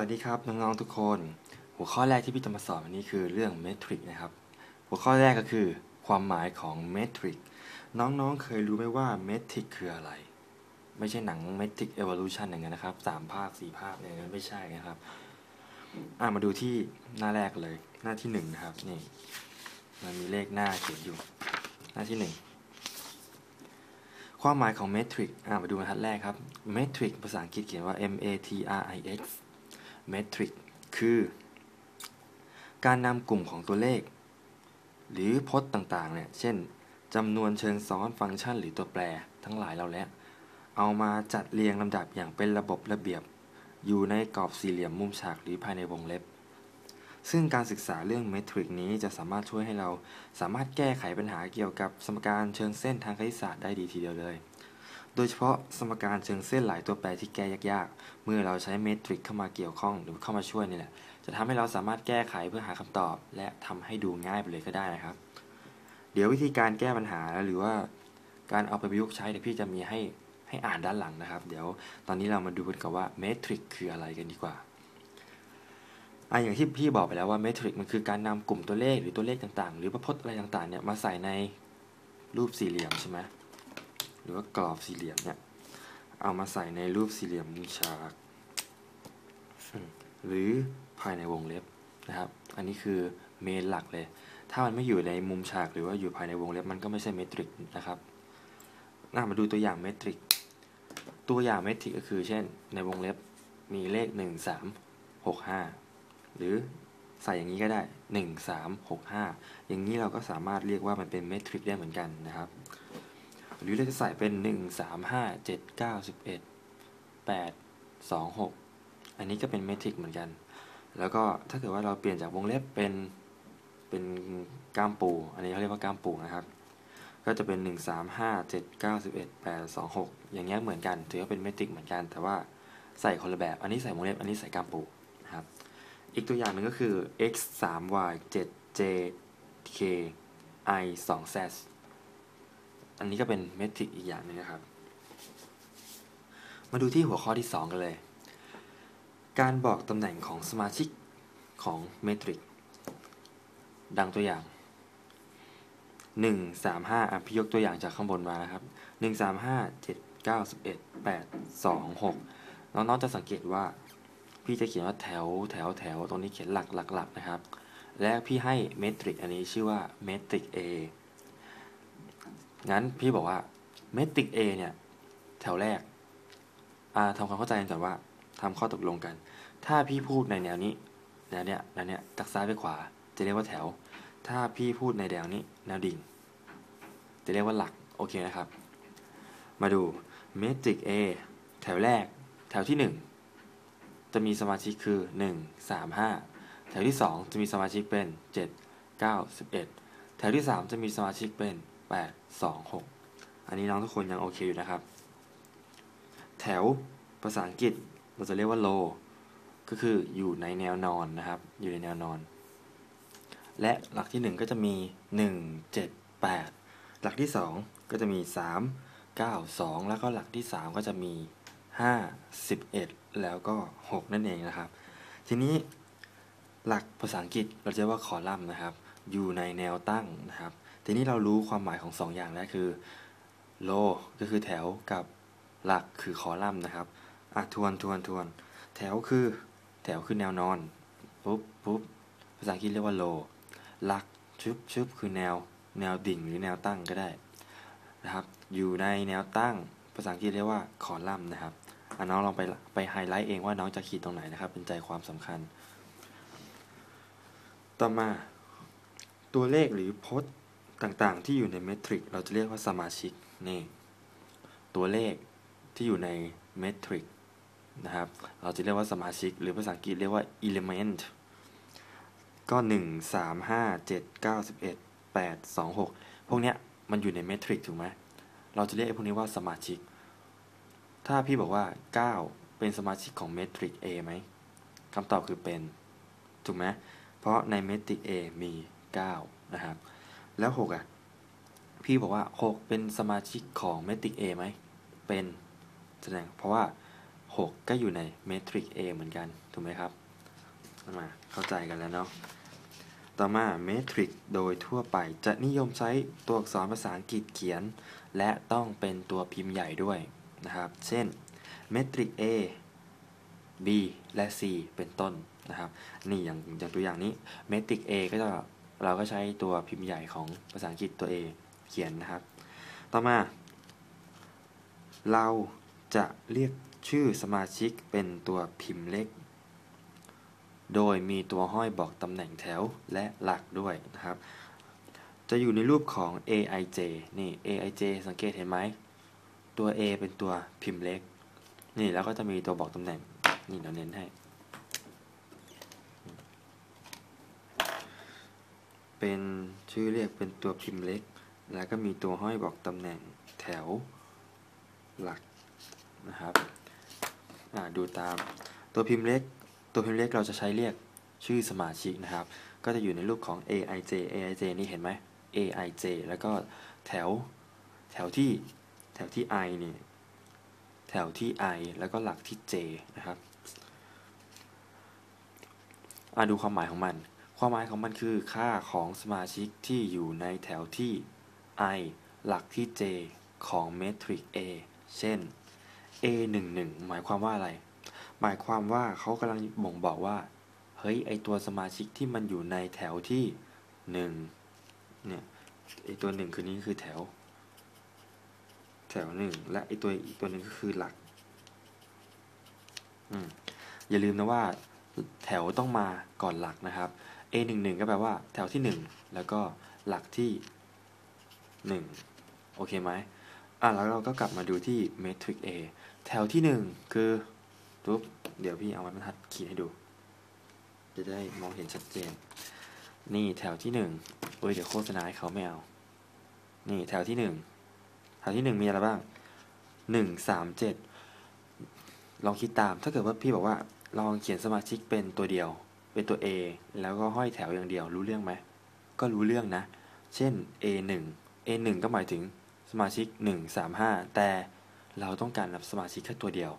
วัสดีครับน้องๆทุกคน หัวข้อแรกที่พี่จะมาสอนวันนี้คือเรื่องเมทริกนะครับ หัวข้อแรกก็คือความหมายของเมทริกน้องๆเคยรู้ไหมว่าเมทริกคืออะไร ไม่ใช่หนังเมทริกเอวอลูชันอย่างนั้นนะครับสามภาคสี่ภาคอย่างนั้นไม่ใช่นะครับอ่ามาดูที่หน้าแรกเลย หน้าที่หนึ่งนะครับนี่มันมีเลขหน้าเขียนอยู่ หน้าที่หนึ่งความหมายของเมทริกอ่ามาดูบรรทัดแรกครับเมทริกภาษาอังกฤษเขียนว่า M A T R I X เมทริกคือ การนำกลุ่มของตัวเลข หรือพจน์ต่างๆเนี่ยเช่นจำนวนเชิงซ้อนฟังก์ชันหรือตัวแปรทั้งหลายเราแล้ว เอามาจัดเรียงลำดับอย่างเป็นระบบระเบียบ อยู่ในกรอบสี่เหลี่ยมมุมฉากหรือภายในวงเล็บ ซึ่งการศึกษาเรื่องเมทริกนี้จะสามารถช่วยให้เราสามารถแก้ไขปัญหาเกี่ยวกับสมการเชิงเส้นทางคณิตศาสตร์ได้ดีทีเดียวเลย โดยเฉพาะสมการเชิงเส้นหลายตัวแปรที่แก้ยากๆ เมื่อเราใช้เมทริกเข้ามาเกี่ยวข้องหรือเข้ามาช่วยนี่แหละ จะทำให้เราสามารถแก้ไขเพื่อหาคำตอบ และทำให้ดูง่ายไปเลยก็ได้นะครับ เดี๋ยววิธีการแก้ปัญหาหรือว่าการเอาไปประยุกต์ใช้เดี๋ยวพี่จะมีให้ให้อ่านด้านหลังนะครับ เดี๋ยวตอนนี้เรามาดูกันก่อนว่าเมทริกคืออะไรกันดีกว่าอะอย่างที่พี่บอกไปแล้วว่าเมทริกมันคือการนำกลุ่มตัวเลขหรือตัวเลขต่างๆ หรือประพจน์อะไรต่างๆเนี่ยมาใส่ในรูปสี่เหลี่ยมใช่ไหม หรือว่ากรอบสี่เหลี่ยมเนี่ยเอามาใส่ในรูปสี่เหลี่ยมมุมฉาก หรือภายในวงเล็บนะครับ อันนี้คือเมนหลักเลย ถ้ามันไม่อยู่ในมุมฉากหรือว่าอยู่ภายในวงเล็บมันก็ไม่ใช่เมทริกนะครับน่ามาดูตัวอย่างเมทริก ตัวอย่างเมทริกก็คือ เช่น ในวงเล็บมีเลข 1 3 6 5 หรือใส่อย่างนี้ก็ได้ 1 3 6 5 อย่างนี้เราก็สามารถเรียกว่ามันเป็นเมทริกได้เหมือนกันนะครับ หรือเราจะใส่เป็น 1 3 5 7 9 11 8 2 6 อันนี้ก็เป็นเมทริกเหมือนกัน แล้วก็ถ้าเกิดว่าเราเปลี่ยนจากวงเล็บเป็นเป็นกล้ามปู อันนี้เขาเรียกว่ากล้ามปูนะครับ ก็จะเป็น 1 3 5 7 9 11 8 2 6 อย่างเงี้ยเหมือนกันถือว่าเป็นเมทริกเหมือนกัน แต่ว่าใส่คนละแบบ อันนี้ใส่วงเล็บ อันนี้ใส่กล้ามปูนะครับ อีกตัวอย่างหนึ่งก็คือ x 3 y 7 j k i 2 z อันนี้ก็เป็นเมทริกอีกอย่างหนึงนะครับ มาดูที่หัวข้อที่ 2 กันเลย การบอกตำแหน่งของสมาชิกของเมทริกดังตัวอย่าง 1 3 5อะพี่ยกตัวอย่างจากข้างบนมานะครับ 1 3 5 7 9 11 8 2 6 น้องๆจะสังเกตว่า พี่จะเขียนว่าแถวแถวแถวตรงนี้เขียนหลักหลักหลักนะครับ และพี่ให้เมทริกอันนี้ชื่อว่าเมทริก A งั้นพี่บอกว่าเมทริก A เนี่ย แถวแรกทำความเข้าใจกันก่อนว่าทำข้อตกลงกัน ถ้าพี่พูดในแนวนี้แนวเนี้ยแนวเนี้ยจากซ้ายไปขวา จะเรียกว่าแถว ถ้าพี่พูดในแนวนี้แนวดิ่ง จะเรียกว่าหลักโอเคนะครับ มาดูเมทริก A แถวแรก แถวที่ 1 จะมีสมาชิกคือ 1 3 5 แถวที่ 2 จะมีสมาชิกเป็น 7 9 11 แถวที่ 3 จะมีสมาชิกเป็น 8 2 6 อันนี้น้องทุกคนยังโอเคอยู่นะครับ แถวภาษาอังกฤษเราจะเรียกว่า low ก็คืออยู่ในแนวนอนนะครับ อยู่ในแนวนอน และหลักที่ 1 ก็จะมี 1 7 8 หลักที่ 2 ก็จะมี 3 9 2 แล้วก็หลักที่ 3 ก็จะมี 5 11 แล้วก็ 6 นั่นเองนะครับ ทีนี้หลักภาษาอังกฤษเราจะเรียกว่าคอลัมน์นะครับ อยู่ในแนวตั้งนะครับ ทีนี้เรารู้ความหมายของ 2 อย่างแล้วคือ low ก็คือแถวกับหลักคือคอลัมน์นะครับอะทวนทวนทวน แถวคือแถวคือแนวนอนปุ๊บปุ๊บภาษาอังกฤษเรียกว่า low หลักชึบชึบคือแนวแนวดิ่งหรือแนวตั้งก็ได้นะครับ อยู่ในแนวตั้งภาษาอังกฤษเรียกว่าคอลัมน์นะครับอะน้องลองไปไปไฮไลท์เองว่าน้องจะขีดตรงไหนนะครับ เป็นใจความสำคัญ ต่อมา ตัวเลขหรือพจน์ ต่างๆ ที่อยู่ในเมทริกเราจะเรียกว่าสมาชิกนี่ตัวเลขที่อยู่ในเมทริกนะครับเราจะเรียกว่าสมาชิก หรือภาษาอังกฤษเรียกว่า element ก็หนึ่งสามห้าเจ็ดเก้าสิบเอ็ดแปดสองหกพวกเนี้ยมันอยู่ในเมทริกถูกไหมเราจะเรียกพวกนี้ว่าสมาชิก ถ้าพี่บอกว่าเก้าเป็นสมาชิกของเมทริก A ไหมคำตอบคือเป็น ถูกไหมเพราะในเมทริก A มี 9 นะครับ แล้ว6อะ พี่บอกว่า6เป็นสมาชิกของเมทริก A ไหม เป็นแสดงเพราะว่า 6 ก็อยู่ในเมทริก A เหมือนกัน ถูกไหมครับ มาเข้าใจกันแล้วเนาะ ต่อมาเมทริกโดยทั่วไปจะนิยมใช้ตัวอักษรภาษาอังกฤษเขียน และต้องเป็นตัวพิมพ์ใหญ่ด้วยนะครับ เช่นเมทริก A B และ C เป็นต้นนะครับ นี่อย่างอย่างตัวอย่างนี้เมทริก A ก็จะ เราก็ใช้ตัวพิมพ์ใหญ่ของภาษาอังกฤษตัว A เขียนนะครับ ต่อมา เราจะเรียกชื่อสมาชิกเป็นตัวพิมพ์เล็ก โดยมีตัวห้อยบอกตำแหน่งแถวและหลักด้วยนะครับ จะอยู่ในรูปของ aij นี่ aij สังเกตเห็นไหม ตัว a เป็นตัวพิมพ์เล็ก นี่แล้วก็จะมีตัวบอกตำแหน่ง นี่เราเน้นให้ เป็นชื่อเรียกเป็นตัวพิมพ์เล็ก แล้วก็มีตัวห้อยบอกตำแหน่งแถวหลักนะครับดูตามตัวพิมพ์เล็ก ตัวพิมพ์เล็กเราจะใช้เรียกชื่อสมาชิกนะครับ ก็จะอยู่ในรูปของ aij aij นี่เห็นไหม aij แล้วก็แถวแถวที่แถวที่ i นี่แถวที่ i แล้วก็หลักที่ j นะครับอ่าดูความหมายของมัน ความหมายของมันคือค่าของสมาชิกที่อยู่ในแถวที่ i หลักที่ j ของเมทริก A เช่น A 1 1หมายความว่าอะไร หมายความว่าเขากำลังบ่งบอกว่า เฮ้ย ไอตัวสมาชิกที่มันอยู่ในแถวที่หนึ่งเนี่ย ไอตัวหนึ่งคือนี้คือแถว แถวหนึ่งและไอตัวอีกตัวหนึ่งก็คือหลัก อืมอย่าลืมนะว่าแถวต้องมาก่อนหลักนะครับ A 1 1ก็แปลว่าแถวที่หนึ่งแล้วก็หลักที่หนึ่งโอเคไหมอะแล้วเราก็กลับมาดูที่ matrix A แถวที่หนึ่งคือปุ๊บเดี๋ยวพี่เอาไม้บรรทัดขีดให้ดู จะได้มองเห็นชัดเจน นี่แถวที่หนึ่งเอ้ยเดี๋ยวโฆษณาให้เขาไม่เอา นี่แถวที่หนึ่งแถวที่หนึ่งมีอะไรบ้างหนึ่งสามเจ็ดลองคิดตามถ้าเกิดว่าพี่บอกว่าลองเขียนสมาชิกเป็นตัวเดียว เป็นตัว A แล้วก็ห้อยแถวอย่างเดียวรู้เรื่องไหม ก็รู้เรื่องนะ เช่น A 1 A 1 ก็หมายถึงสมาชิก 1 3 5 แต่เราต้องการนับสมาชิกแค่ตัวเดียว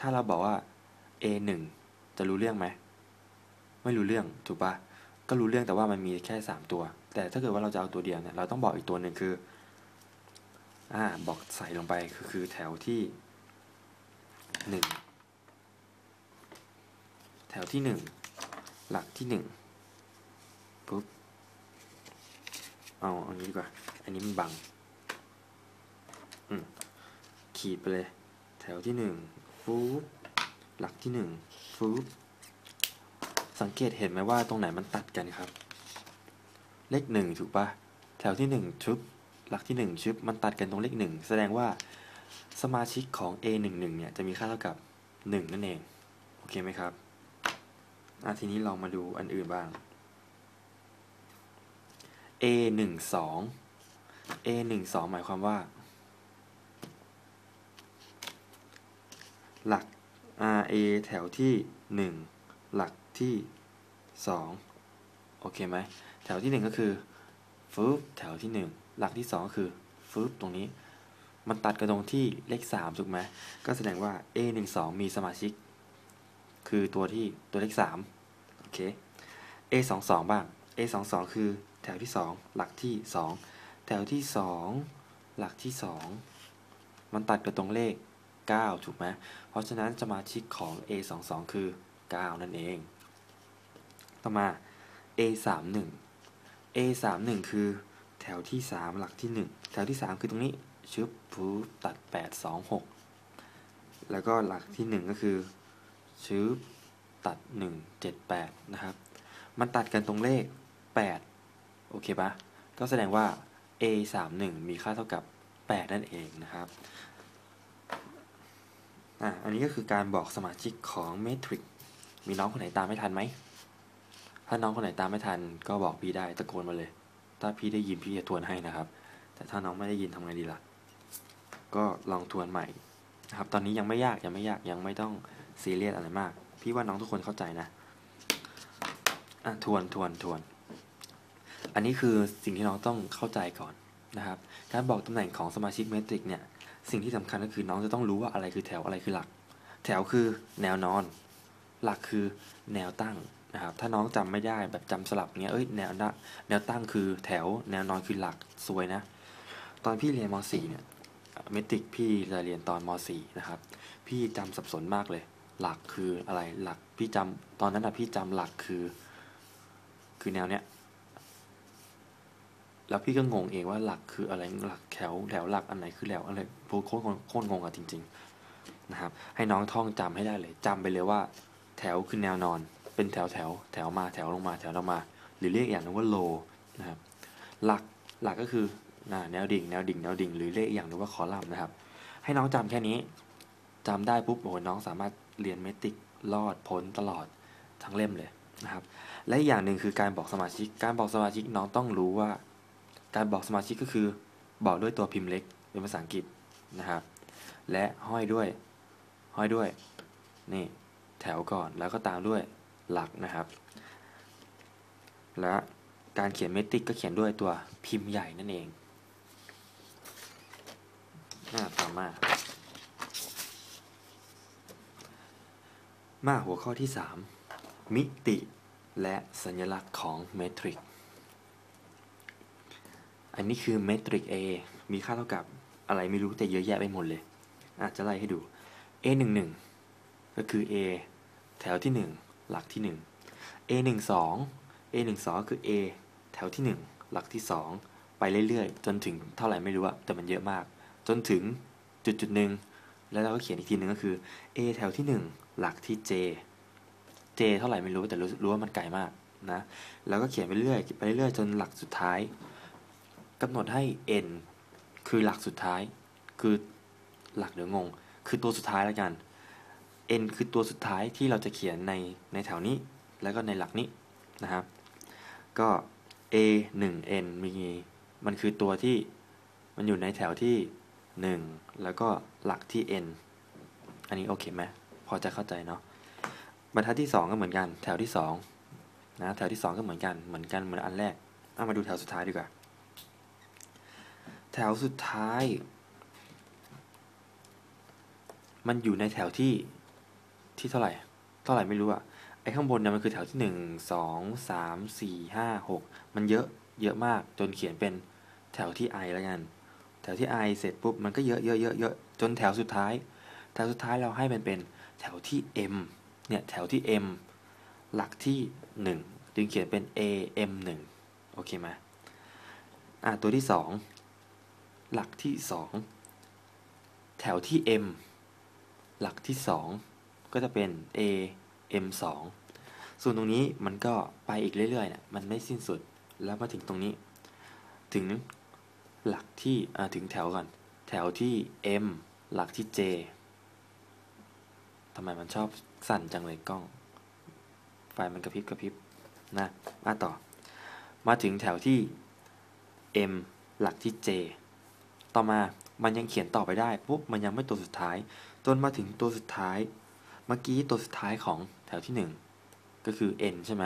ถ้าเราบอกว่า A 1 จะรู้เรื่องไหม ไม่รู้เรื่องถูกปะก็รู้เรื่องแต่ว่ามันมีแค่ 3 ตัว แต่ถ้าเกิดว่าเราจะเอาตัวเดียวเนี่ยเราต้องบอกอีกตัวหนึ่งคืออ่าบอกใส่ลงไปคือคือแถวที่ 1 แถวที่ 1 หลักที่1ปุ๊บเอาเอางี้ดีกว่า อันนี้มันบังอืมขีดไปเลย แถวที่หนึ่งฟูบหลักที่หนึ่งฟูบสังเกตเห็นไหมว่าตรงไหนมันตัดกันครับ เลขหนึ่งถูกปะแถวที่หนึ่งชุบหลักที่หนึ่งชุบมันตัดกันตรงเลขหนึ่งแสดงว่าสมาชิกของ A หนึ่งหนึ่งเนี่ยจะมีค่าเท่ากับหนึ่งนั่นเอง โอเคไหมครับ อะทีนี้ลองมาดูอันอื่นบ้าง A หนึ่งสอง A หนึ่งสองหมายความว่า หลัก RA แถวที่หนึ่งหลักที่สองโอเคไหมแถวที่หนึ่งก็คือฟึบแถวที่หนึ่งหลักที่สองก็คือฟึบตรงนี้ มันตัดกันตรงที่เลขสามถูกไหมก็แสดงว่า A หนึ่งสองมีสมาชิก คือตัวที่ตัวเลขสาม เค A สองสองบ้าง A สองสองคือแถวที่สองหลักที่สองแถวที่สองหลักที่สองมันตัดกับตรงเลข 9 ถูกไหมเพราะฉะนั้นสมาชิกของ A 2 2คือ 9 นั่นเอง ต่อมา A 3 1 A 3 1คือแถวที่ 3 หลักที่ 1 แถวที่ 3 คือตรงนี้ชึบพูตัด 8 2 6 แล้วก็หลักที่ 1 ก็คือชึบ ตัด 1 7 8 นะครับ มันตัดกันตรงเลข 8 โอเคปะก็แสดงว่า A 3 1มีค่าเท่ากับ 8 นั่นเองนะครับอะอันนี้ก็คือการบอกสมาชิกของเมทริกมีน้องคนไหนตามไม่ทันไหม ถ้าน้องคนไหนตามไม่ทันก็บอกพี่ได้ตะโกนมาเลย ถ้าพี่ได้ยินพี่จะทวนให้นะครับ แต่ถ้าน้องไม่ได้ยินทำไงดีล่ะ ก็ลองทวนใหม่นะครับ ตอนนี้ยังไม่ยากยังไม่ยากยังไม่ต้องซีเรียสอะไรมาก พี่ว่าน้องทุกคนเข้าใจนะอะทวนทวนทวน อันนี้คือสิ่งที่น้องต้องเข้าใจก่อนนะครับ การบอกตำแหน่งของสมาชิกเมทริกเนี่ย สิ่งที่สำคัญก็คือน้องจะต้องรู้ว่าอะไรคือแถวอะไรคือหลัก แถวคือแนวนอน หลักคือแนวตั้งนะครับ ถ้าน้องจำไม่ได้แบบจำสลับเงี้ย เอ้ยแนวนะแนวตั้งคือแถว แนวนอนคือหลักสวยนะ ตอนพี่เรียนม .4 เนี่ยเมตริกพี่จะเรียนตอนม .4 นะครับ พี่จำสับสนมากเลย หลักคืออะไรหลักพี่จำตอนนั้นอะพี่จำหลักคือ คือแนวเนี้ยแล้วพี่ก็งงเองว่าหลักคืออะไรหลักแถวแถวหลักอันไหนคือแถวอะไรโคตรโคตรโคตรงงอะจริง ๆนะครับ ให้น้องท่องจำให้ได้เลยจำไปเลยว่า แถวคือแนวนอน เป็นแถวแถวแถวมาแถวลงมาแถวลงมา หรือเรียกอย่างนึงว่าโลนะครับ หลักหลักก็คือแนวดิ่งแนวดิ่งแนวดิ่งหรือเรียกอย่างหนึงว่าคอลัมน์นะครับ ให้น้องจำแค่นี้จำได้ปุ๊บโอ้โหน้องสามารถ เรียนเมติกรอดพ้นตลอดทั้งเล่มเลยนะครับ และอีกอย่างหนึ่งคือการบอกสมาชิก การบอกสมาชิกน้องต้องรู้ว่า การบอกสมาชิกก็คือบอกด้วยตัวพิมพ์เล็กเป็นภาษาอังกฤษนะครับ และห้อยด้วยห้อยด้วยนี่แถวก่อนแล้วก็ตามด้วยหลักนะครับ และการเขียนเมติกก็เขียนด้วยตัวพิมพ์ใหญ่นั่นเองอ่าต่อมา มาหัวข้อที่ 3 มิติและสัญลักษณ์ของเมตริก อันนี้คือเมตริก A มีค่าเท่ากับอะไรไม่รู้แต่เยอะแยะไปหมดเลย อาจจะไล่ให้ดู A 1 1ก็คือ A แถวที่ 1 หลักที่ 1 A 1 2 A 1 2คือ A แถวที่ 1 หลักที่ 2 ไปเรื่อยๆ จนถึงเท่าไหร่ไม่รู้อะแต่มันเยอะมาก จนถึงจุดจุดหนึ่งแล้วเราก็เขียนอีกทีหนึ่งก็คือ A แถวที่ 1 หลักที่ J J เท่าไหร่ไม่รู้แต่รู้รู้ว่ามันไกลมากนะแล้วก็เขียนไปเรื่อยไปเรื่อยจนหลักสุดท้ายกำหนดให้ n คือหลักสุดท้าย คือหลักเดี๋ยวงง คือตัวสุดท้ายแล้วกัน n คือตัวสุดท้ายที่เราจะเขียนในในแถวนี้ แล้วก็ในหลักนี้นะครับ ก็ a 1 n มีมันคือตัวที่มันอยู่ในแถวที่ 1 แล้วก็หลักที่ n อันนี้โอเคไหม พอจะเข้าใจเนาะบรรทัดที่ 2 ก็เหมือนกัน แถวที่2นะแถวที่ 2 ก็เหมือนกันเหมือนกันเหมือนอันแรกเอามาดูแถวสุดท้ายดีกว่า แถวสุดท้าย มันอยู่ในแถวที่ที่เท่าไหร่ เท่าไหร่ไม่รู้อะไอ้ข้างบนเนี่ยมันคือแถวที่หนึ่งสองสามสี่ห้าหกมันเยอะเยอะมากจนเขียนเป็นแถวที่ i แล้วกัน แถวที่ i เสร็จปุ๊บมันก็เยอะเยอะเยอะเยอะจนแถวสุดท้าย แถวสุดท้ายเราให้มันเป็น แถวที่ m เนี่ยแถวที่ m หลักที่หนึ่งจึงเขียนเป็น a m หนึ่งโอเคไหมอะตัวที่สองหลักที่สองแถวที่ m หลักที่สองก็จะเป็น a m 2ส่วนตรงนี้มันก็ไปอีกเรื่อยๆเนี่ยมันไม่สิ้นสุดแล้วมาถึงตรงนี้ ถึงหลักที่ถึงแถวก่อน แถวที่ m หลักที่ j ทำไมมันชอบสั่นจังเลยกล้อง ไฟมันกระพริบกระพริบนะมาต่อ มาถึงแถวที่ m หลักที่ j ต่อมามันยังเขียนต่อไปได้ปุ๊บมันยังไม่ตัวสุดท้าย จนมาถึงตัวสุดท้าย เมื่อกี้ตัวสุดท้ายของแถวที่ 1 ก็คือ n ใช่ไหม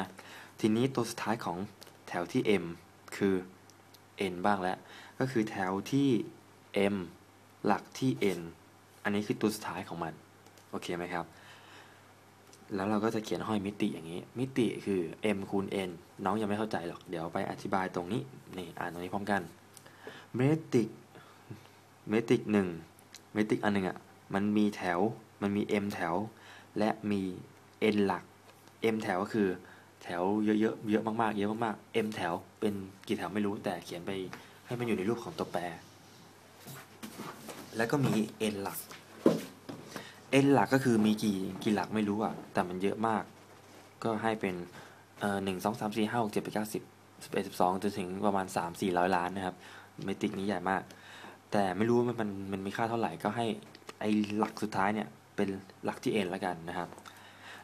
ทีนี้ตัวสุดท้ายของแถวที่ m คือ n บ้างแล้ว ก็คือแถวที่ m หลักที่ n อันนี้คือตัวสุดท้ายของมัน โอเคไหมครับ แล้วเราก็จะเขียนห้อยมิติอย่างนี้ มิติคือ m คูณ n น้องยังไม่เข้าใจหรอก เดี๋ยวไปอธิบายตรงนี้ นี่อ่านตรงนี้พร้อมกัน เมตริก เมตริกหนึ่ง เมตริกอันหนึ่งอะ มันมีแถว มันมี m แถว และมี n หลัก m แถวก็คือแถวเยอะๆ เยอะมากๆ เยอะมากๆ m แถวเป็นกี่แถวไม่รู้แต่เขียนไปให้มันอยู่ในรูปของตัวแปร แล้วก็มี n หลัก n หลักก็คือมีกี่กี่หลักไม่รู้อะ แต่มันเยอะมาก ก็ให้เป็นเอ่อหนึ่งสองสามสี่ห้าหกเจ็ดแปดเก้าสิบสิบเอ็ดสิบสองจนถึงประมาณสามสี่ร้อยล้านนะครับเมตริกนี้ใหญ่มาก แต่ไม่รู้ว่ามันมันมันมีค่าเท่าไหร่ก็ให้ไอหลักสุดท้ายเนี่ยเป็นหลักที่ n แล้วกันนะครับ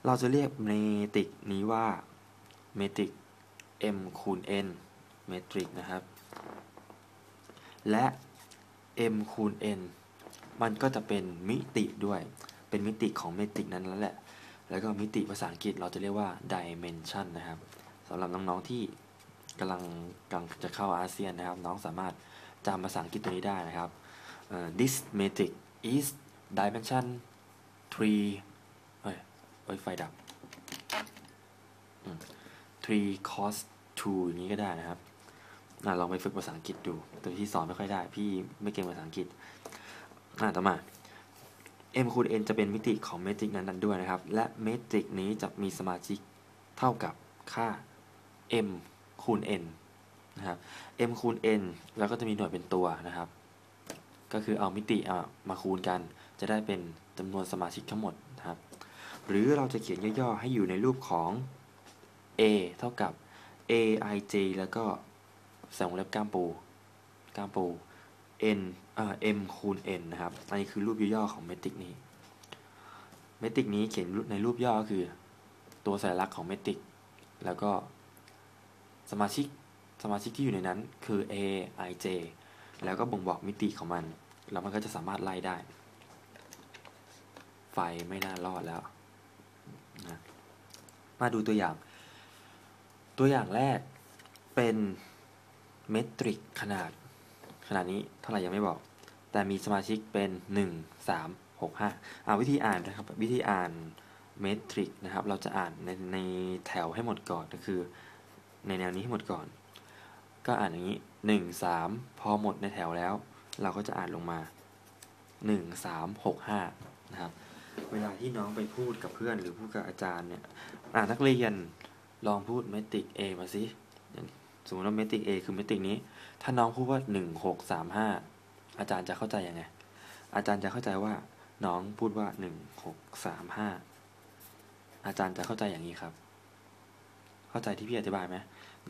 เราจะเรียกเมตริกนี้ว่าเมตริก m คูณ n เมตริกนะครับ และ m คูณ n มันก็จะเป็นมิติด้วย เป็นมิติของเมตริกนั้นแล้วแหละ แล้วก็มิติภาษาอังกฤษเราจะเรียกว่า dimension นะครับสำหรับน้องๆที่กำลังกำลังจะเข้าอาเซียนนะครับ น้องสามารถจำภาษาอังกฤษตัวนี้ได้นะครับ uh, this metric is dimension three เฮ้ยเอ้ยไฟดับ three cos two อย่างนี้ก็ได้นะครับลองไปฝึกภาษาอังกฤษดูแต่ที่สอนไม่ค่อยได้ พี่ไม่เก่งภาษาอังกฤษอะต่อมา m คูณ n จะเป็นมิติของเมตริกนั้นๆด้วยนะครับ และเมตริกนี้จะมีสมาชิกเท่ากับค่า m คูณ n นะครับ m คูณ n แล้วก็จะมีหน่วยเป็นตัวนะครับ ก็คือเอามิติอะมาคูณกัน จะได้เป็นจำนวนสมาชิกทั้งหมดนะครับ หรือเราจะเขียนย่อๆให้อยู่ในรูปของ a เท่ากับ a i j แล้วก็ใส่วงเล็บก้ามปูก้ามปู n m คูณ n นะครับ อันนี้คือรูปย่อๆของเมตริกนี้ เมตริกนี้เขียนในรูปย่อก็คือ ตัวสัญลักษณ์ของเมตริก แล้วก็สมาชิกสมาชิกที่อยู่ในนั้นคือ a i j แล้วก็บ่งบอกมิติของมัน แล้วมันก็จะสามารถไล่ได้ ไฟไม่น่ารอดแล้วนะมาดูตัวอย่าง ตัวอย่างแรกเป็นเมตริกขนาดขนาดนี้เท่าไหร่ยังไม่บอก แต่มีสมาชิกเป็น 1 3 6 5อ่าวิธีอ่านนะครับวิธีอ่านเมตริกนะครับเราจะอ่านในในแถวให้หมดก่อนก็คือในแนวนี้ให้หมดก่อน ก็อ่านอย่างนี้ 1 3 พอหมดในแถวแล้ว เราก็จะอ่านลงมา 1 3 6 5นะครับเวลาที่น้องไปพูดกับเพื่อนหรือพูดกับอาจารย์เนี่ยอ่านักเรียนลองพูดเมตริก A มาสิสมมติว่าเมตริก A คือเมตริกนี้ ถ้าน้องพูดว่า 1 6 3 5 อาจารย์จะเข้าใจยังไง อาจารย์จะเข้าใจว่าน้องพูดว่า1 6 3 5อาจารย์จะเข้าใจอย่างนี้ครับ เข้าใจที่พี่อธิบายไหม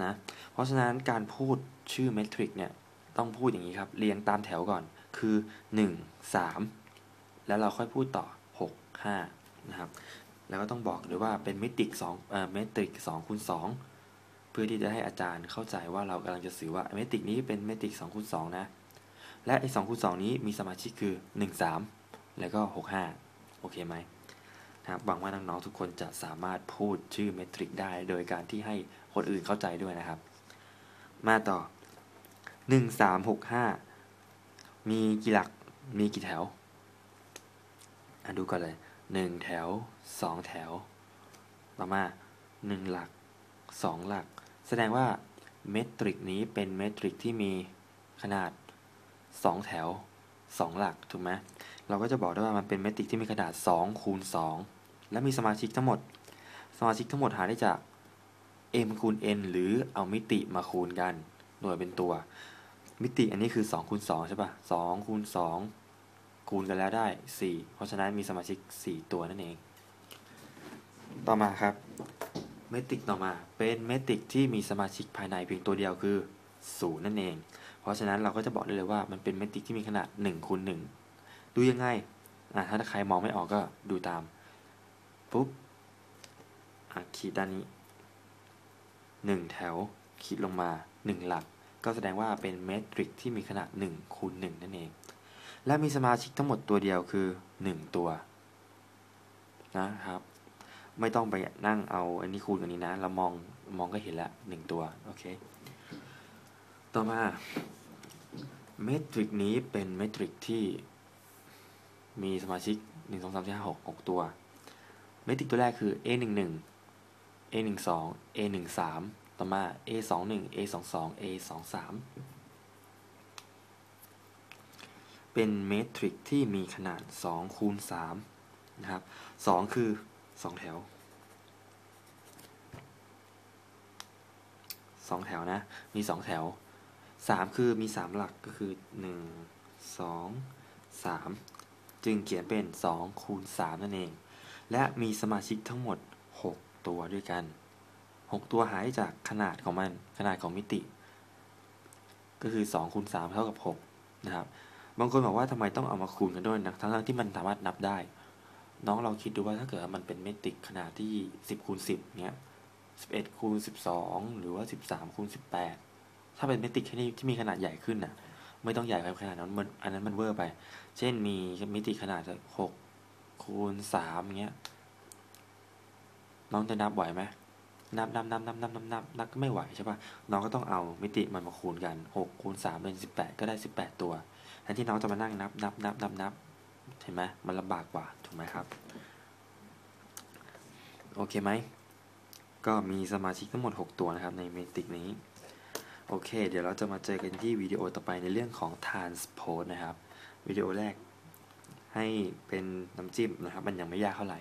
นะ เพราะฉะนั้นการพูดชื่อเมตริกเนี่ยต้องพูดอย่างนี้ครับ เรียงตามแถวก่อนคือ 1 3 แล้วเราค่อยพูดต่อ 6 5 นะครับ แล้วก็ต้องบอกด้วยว่าเป็นเมตริก2เอ่อเมตริก2คูณ2เพื่อที่จะให้อาจารย์เข้าใจว่าเรากำลังจะสื่อว่าเมตริกนี้เป็นเมตริก2คูณ2นะ และไอ้2คูณ2นี้มีสมาชิกคือ 1 3 แล้วก็ 6 5 โอเคไหมนะครับหวังว่าน้องๆทุกคนจะสามารถพูดชื่อเมตริกได้ โดยการที่ให้คนอื่นเข้าใจด้วยนะครับ มาต่อ 1 3 6 5 มีกี่หลักมีกี่แถวอะดูก่อนเลย 1 แถว 2 แถว ต่อมา 1 หลัก 2 หลัก แสดงว่าเมตริกนี้เป็นเมตริกที่มีขนาด 2 แถว 2 หลักถูกไหมเราก็จะบอกได้ว่ามันเป็นเมตริกที่มีขนาด2คูณ2และมีสมาชิกทั้งหมด สมาชิกทั้งหมดหาได้จาก m คูณ n หรือเอามิติมาคูณกัน หน่วยเป็นตัว มิติอันนี้คือ2คูณ2ใช่ปะ2คูณ2คูณกันแล้วได้ 4 เพราะฉะนั้นมีสมาชิก 4 ตัวนั่นเอง ต่อมาครับ เมตริกต่อมาเป็นเมตริกที่มีสมาชิกภายในเพียงตัวเดียวคือ 0 นั่นเอง เพราะฉะนั้นเราก็จะบอกได้เลยว่ามันเป็นเมตริกที่มีขนาด1คูณ1ดูยังไงอะถ้าใครมองไม่ออกก็ดูตามปุ๊บอะขีดด้านนี้ 1 แถวขีดลงมา 1 หลัก ก็แสดงว่าเป็นเมตริกที่มีขนาด1คูณ1นั่นเอง และมีสมาชิกทั้งหมดตัวเดียวคือ 1 ตัวนะครับ ไม่ต้องไปนั่งเอาอันนี้คูณกันนี้นะ เรามองมองก็เห็นล้วหนึ่งตัว โอเค ต่อมาเมตริกนี้เป็นเมตริกที่มีสมาชิก 1 2 3 4 5 6 6 ตัว เมตริกตัวแรกคือ a 1 1 a 1 2 a 1 3ต่อมา a 2 1 a 2 2 a 2 3เป็นเมตริกที่มีขนาด2คูณ3นะครับ 2 คือ 2 แถว 2 แถวนะ มี 2 แถว 3 คือมี 3 หลักก็คือ 1 2 3 จึงเขียนเป็น 2 คูณ 3 นั่นเอง และมีสมาชิกทั้งหมด 6 ตัวด้วยกัน 6 ตัวหายจากขนาดของมัน ขนาดของมิติ ก็คือ2คูณ3เท่ากับ6นะครับ บางคนบอกว่าทำไมต้องเอามาคูณกันด้วยนะทั้งที่มันสามารถนับได้ น้องเราคิดดูว่าถ้าเกิดมันเป็นเมตริกขนาดที่ 10คูณ10เนี้ย11คูณ12 หรือว่า 13คูณ18 ถ้าเป็นเมติกที่ที่มีขนาดใหญ่ขึ้นน่ะ ไม่ต้องใหญ่ไปขนาดนั้นมันอันนั้นมันเวอร์ไป เช่นมีมิติขนาด6คูณ3เงี้ย น้องจะนับไหวไหมนับนับนับนับนับนับนับนับก็ไม่ไหวใช่ปะน้องก็ต้องเอามิติมันมาคูณกัน6คูณ3เป็น18ก็ได้18ตัวแทนที่น้องจะมานั่งนับนับนับนับนับเห็นไหมมันลำบากกว่าถูกไหมครับ โอเคไหม ก็มีสมาชิกทั้งหมด 6 ตัวนะครับในเมติกนี้ โอเค เดี๋ยวเราจะมาเจอกันที่วิดีโอต่อไปในเรื่องของ transport นะครับ วิดีโอแรกให้เป็นน้ำจิ้มนะครับ มันยังไม่ยากเท่าไหร่